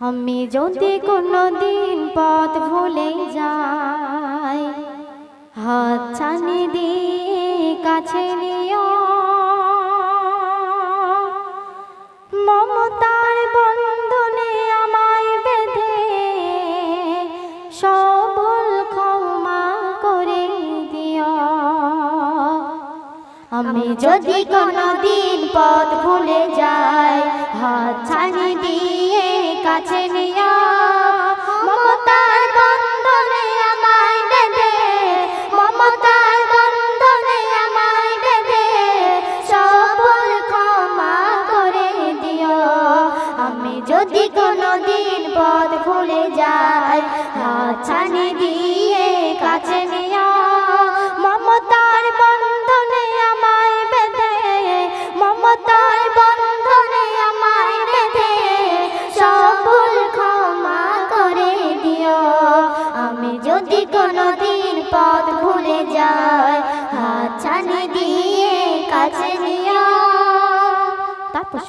আমি যদি কোনো দিন পথ ভুলে যাই হাত ছানি দিয়ে কাছে নিও। মমতার বন্ধনে আমি যদি কোনো দিন পথ ভুলে যাই, হাত ছানি দিয়ে কাছে মমতার বন্ধনে মমতার করে দিও। আমি যদি কোনো দিন পথ ভুলে যাই, হাত ছানি দিয়ে কাছে নিয়া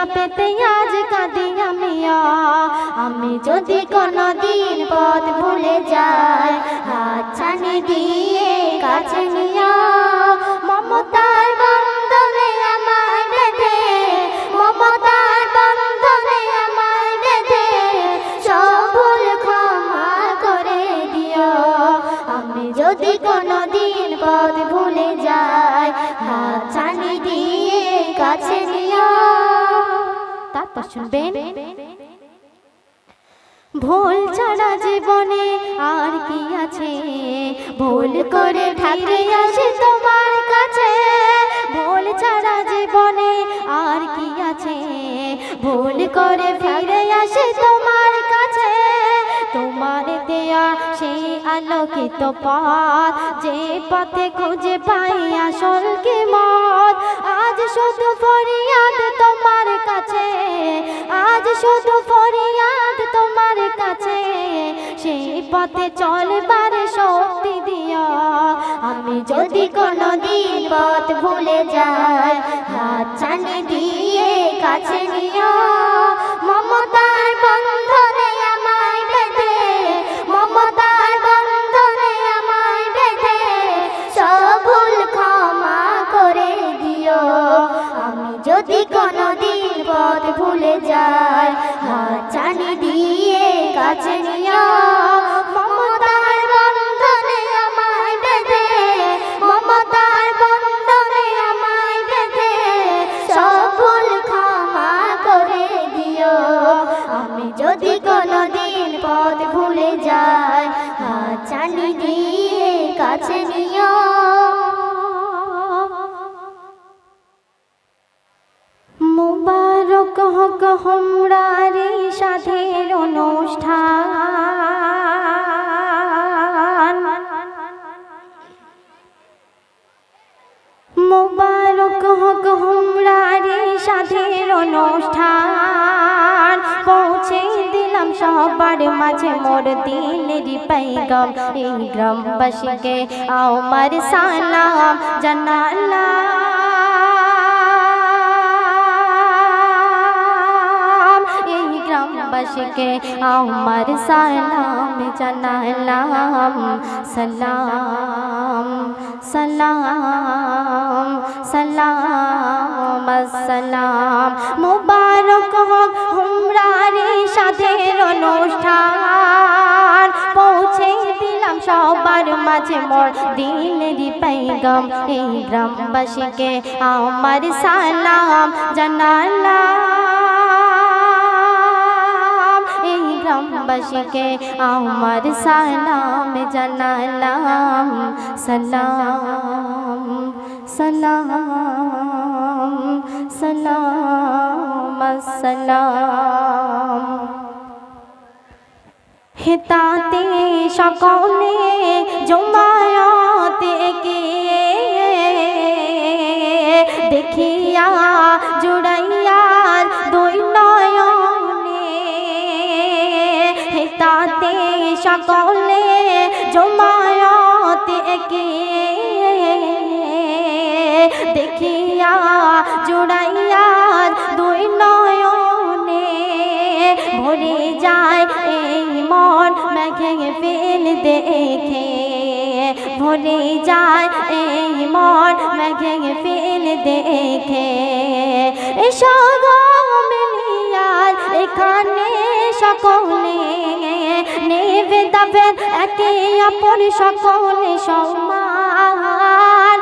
দয়া পেতে আজ কাঁদি আমিও আমি যদি কোনো দিন পথ ভুলে যাই হাত ছানি দিয়ে কাছে নিও মমতার বন্ধনে আমায় বেঁধে, মমতার বন্ধনে আমায় বেঁধে, সবল ক্ষমা করে দিও। আমি যদি কোনো দিন পথ ভুলে শুনবেন? ভুল ছাড়া জীবনে আর কি আছে? ভুল করে ঠাকুর আসে তোমার কাছে। ভোল ছাড়া জীবনে আর কি আছে? ভুল করে ফিরে আসে আলোকিত পথ, যে পথে খুঁজে পাই আসল কি মত আজ শুধু ফরিয়াদ তোমার কাছে, আজ শুধু ফরিয়াদ তোমার কাছে। সেই পথে চলবার শক্তি দিও, আমি যদি কোনো দিন পথ ভুলে যাই হাত ছানি দিয়ে কাছে নিও। মমতার বন্ধনে দিয়ে কাছে নিও মমতার হক হমরারে সাধের অনুষ্ঠান। মুবারক হক হমরারে সাধের অনুষ্ঠান। পৌঁছে দিলাম সবার মাঝে মোর দিলের পাইগাম। এই গ্রামবাসীকে আমার সালাম জানালাম। বাসকে আমার সালাম জানালাম সালাম সালাম সালাম সালাম মুবারক হোক হুমরারে সাধের অনুষ্ঠান পৌঁছে দিলাম সবার মাঝে মোর দিলেরই পাইগাম এই গ্রামবাসীকে আমার সালাম জানালাম গ্রামবাসীকে আমার সালাম জানালাম। সালাম সালাম সালাম সালাম। হেতাতে সকলে জমায়তে সকলে জমায়তে কে দেখিয়া জুড়াইয়ার দুই নয়নে ভরে যায় এই মন মেঘে ফেল দেখে। ভরে যায় এই মন মেঘে ফেল দেখে। এসব মিলিয়ার এখানে সকলে তবে একে অপর সকলে সম্মান।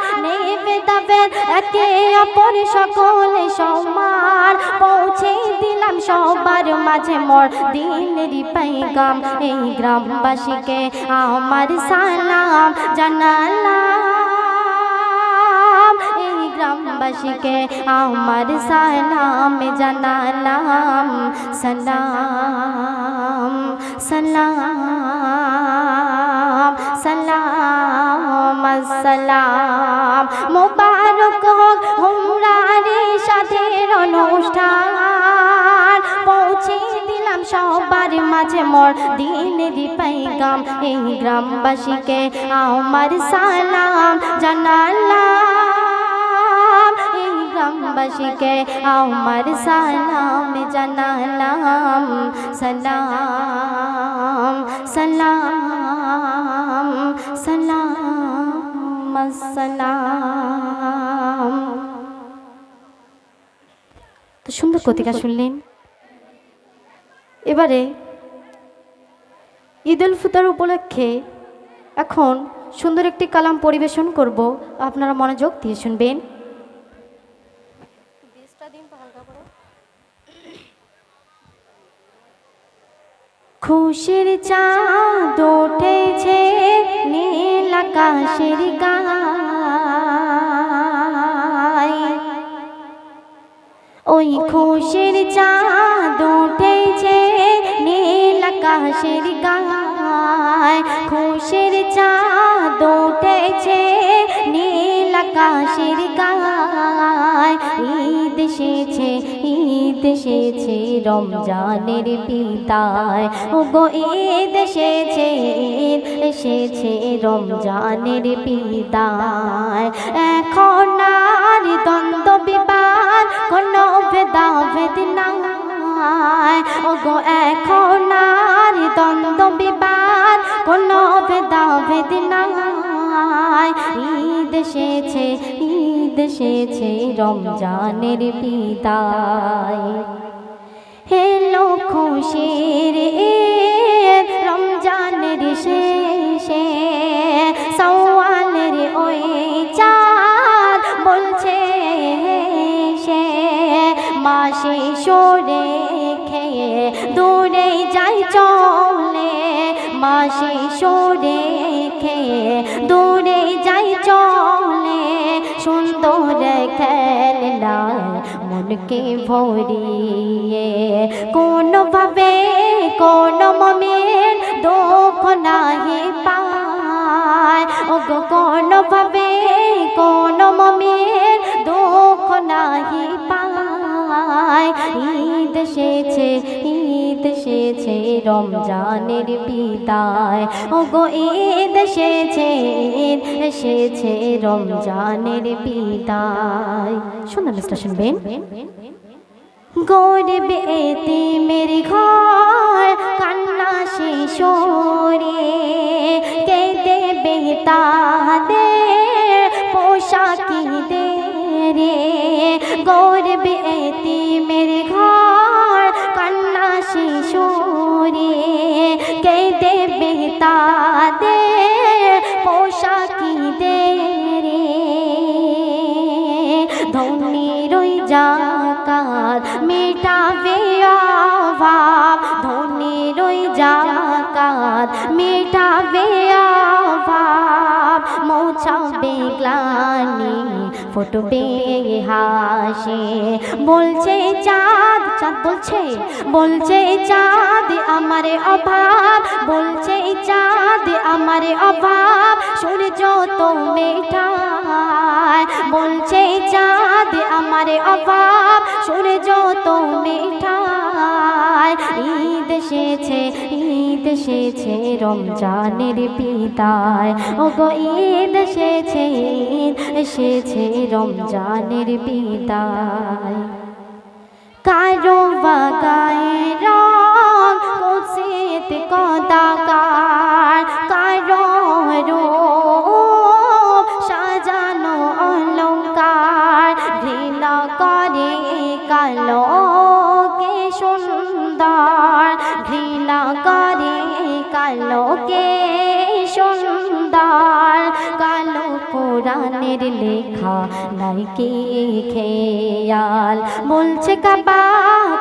তবে একে অপর সকলে সম্মান। পৌঁছে দিলাম সবার মাঝে মর দিনের পাইগাম। এই গ্রামবাসীকে আমার সালাম জানালাম। গ্রামবাসীকে আমার সালাম, জানালাম, সালাম সালাম সালাম সালাম। মোবারক হোক হুমরারে সাথের অনুষ্ঠান। পৌঁছে দিলাম সবার মাঝে মোর দিনের পাইগাম। এই গ্রামবাসীকে আমার সালাম, জানালাম গ্রামবাসীকে আমার সালাম জানালাম সালাম সালাম সালাম সালাম তো সুন্দর কতিকা শুনলেন এবারে ঈদ উল ফিতর উপলক্ষে এখন সুন্দর একটি কালাম পরিবেশন করব। আপনারা মনোযোগ দিয়ে শুনবেন। খুশির চাঁদ উঠেছে নীল আকাশের গায়। ওই খুশির চাঁদ উঠেছে নীল আকাশের গায়। খুশির চাঁদ উঠেছে নীল আকাশের এসেছে রমজানের পিতায়। ও গো ঈদ এসেছে এসেছে রমজানের পিতায়। এখন আর দ্বন্দ্ব, বিবাদ, কোনো ভেদা নাই। ও গো এখন আর দ্বন্দ্ব, বিবাদ, কোনো ভেদা নাই। ঈদ এসেছে এসেছে রমজানের পিতায় খুশির ঈদ রমজানের শেষে সওয়ালের ওই চাঁদ বলছে সে মাসে সরে খেয়ে দূরে যাই চলে, মাসে সরে খেয়ে মনকে ভরিয়ে? কোনোভাবে কোন মমের দুঃখ নাহি পায়? ও গো কোনোভাবে কোন মমের দুঃখ নাহি পায়? ঈদ সেছে এসেছে রমজানের বিদায়। ও গো ঈদ এসেছে এসেছে রমজানের বিদায়। সুন্দর মিস্টার শুনবেন। গরিব এতে মেরে ঘর, কান্না শিশোরে কে দেবে তাদের পোশাকি দে রে। গরিব এতে মেরে ঘর মেটাবে অভাব মৌছাবে গ্লানি ফুটবে হাসে। বলছে চাঁদ চাঁদ বলছে বলছে চাঁদ আমারে অভাব। বলছে চাঁদ আমারে অভাব, সূর্য তো মেটায় বলছে চাঁদ আমারে অভাব, সূর্য তো মেটায় ঈদ এসেছে ঈদ এসেছে রমজানের পিতায় ও গো ঈদ এসেছে ঈদ এসেছে রমজানের পিতায় কারও বা বাগায় রং কুসিত কদাকার নাই কি খেয়াল? বলছে কাবা,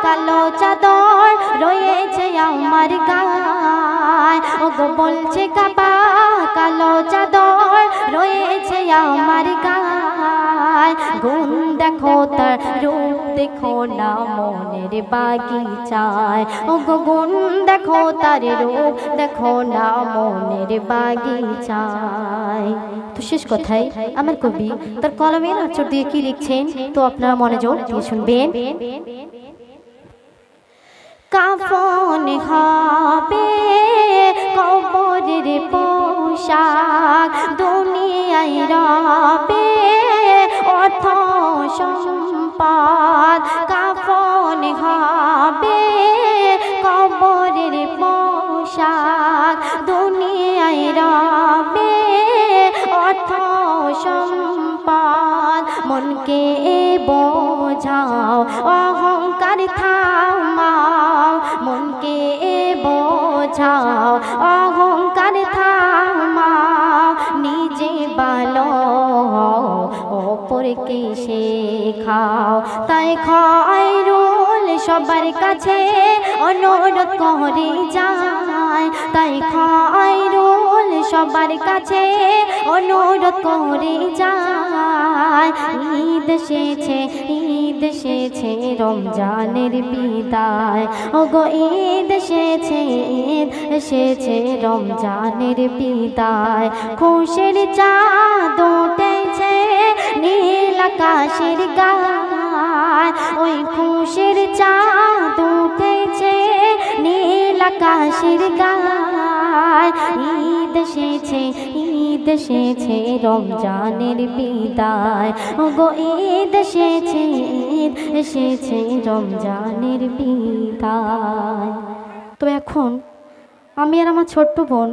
কালো চাদর রয়েছে আমার গায়। ও গো বলছে কাবা, কালো চাদর গুণ দেখো তার রূপ দেখো না মনের বাগিচায়। ও গুণ দেখো তার রূপ দেখো না মনের বাগিচায়। তো শেষ কথায় আমার কবি তার কলমের আচর দিয়ে কি লিখছেন? তো আপনারা মনোযোগ দিয়ে শুনবেন। কাফন হবে কবরের পোশাক, দুনিয়ায় রবে অর্থ সম্পদ কাফন হবে। কবরের পোশাক দুনিয়ায় রবে। অর্থ সম্পদ মনকে বোঝাও, অহংকার থামাও। মনকে বোঝাও অপরকে শেখাও। তাই খয়রুল সবার কাছে অনুরোধ করে যায়। তাই খয়রুল সবার কাছে অনুরোধ করে যায়। ঈদ এসেছে ঈদ এসেছে রমজানের বিদায়। ও গো ঈদ এসেছে ঈদ এসেছে রমজানের বিদায়। খুশের চাঁদ উঠেছে নীল আকাশের গায় ওই খুশির চাঁদ উঠেছে। নীল আকাশের গায় ঈদ এসেছে ঈদ এসেছে রমজানের বিদায়। ও গো ঈদ এসেছে ঈদ এসেছে রমজানের বিদায়। তো এখন আমি আর আমার ছোট্ট বোন